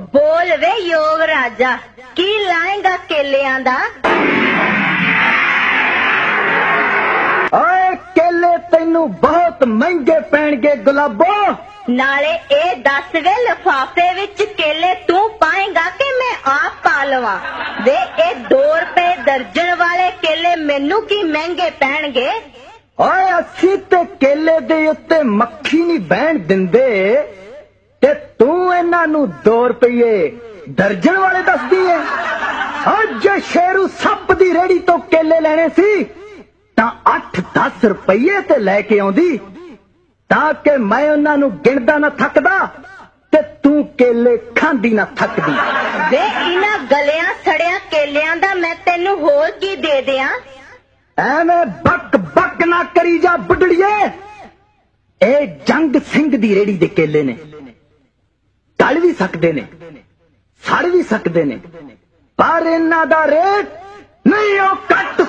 ਬੋਲ ਵੇ ਯੋਗ ਰਾਜਾ ਕੀ ਲਾਏਗਾ ਕੇਲਿਆਂ ਦਾ? ਓਏ ਕੇਲੇ ਤੈਨੂੰ ਬਹੁਤ ਮਹਿੰਗੇ ਪੈਣਗੇ ਗੁਲਾਬੋ। ਨਾਲੇ ਇਹ ਦੱਸ ਵੇ ਲਫਾਫੇ ਵਿੱਚ ਕੇਲੇ ਤੂੰ ਪਾਏਗਾ ਕਿ ਮੈਂ ਆਪ ਪਾ ਲਵਾਂ? ਵੇ ਇਹ 2 ਰੁਪਏ ਦਰਜਨ ਵਾਲੇ ਕੇਲੇ ਮੈਨੂੰ ਕੀ ਮਹਿੰਗੇ ਪੈਣਗੇ? ਓਏ ਅਸੀਂ ਤੇ ਕੇਲੇ ਦੇ ਉੱਤੇ ਮੱਖੀ ਨਹੀਂ ਬਹਿਣ ਦਿੰਦੇ ਤੇ ਤੂੰ ਇਹਨਾਂ ਨੂੰ 2 ਰੁਪਏ ਦਰਜਨ ਵਾਲੇ ਦੱਸਦੀ ਏ। ਅੱਜ ਸ਼ੇਰੂ ਸੱਪ ਦੀ ਰੇੜੀ ਤੋਂ ਕੇਲੇ ਲੈਣੇ ਸੀ ਤਾਂ 8-10 ਰੁਪਏ ਤੇ ਲੈ ਕੇ ਆਉਂਦੀ ਤਾਂ ਕਿ ਮੈਂ ਉਹਨਾਂ ਨੂੰ ਗਿਣਦਾ ਨਾ ਥੱਕਦਾ ਤੇ ਤੂੰ ਕੇਲੇ ਖਾਂਦੀ ਨਾ ਥੱਕਦੀ। ਵੇ ਇਹਨਾਂ ਗਲਿਆਂ ਸੜਿਆਂ ਕੇਲਿਆਂ ਦਾ ਮੈਂ ਤੈਨੂੰ ਹੋਰ ਕੀ ਦੇ ਦਿਆਂ? ਐਵੇਂ ਬੱਕ ਬੱਕ ਨਾ ਕਰੀ ਜਾ ਬੁੱਢੜੀਏ। ਇਹ ਜੰਗ ਸਿੰਘ ਦੀ ਰੇੜੀ ਦੇ ਕੇਲੇ ਨੇ। ਵੀ ਸਕਦੇ ਨੇ ਸੜ ਵੀ ਸਕਦੇ ਨੇ ਪਰ ਇਹਨਾਂ ਦਾ ਰੇਟ ਨਹੀਂ ਉਹ ਕੱਟ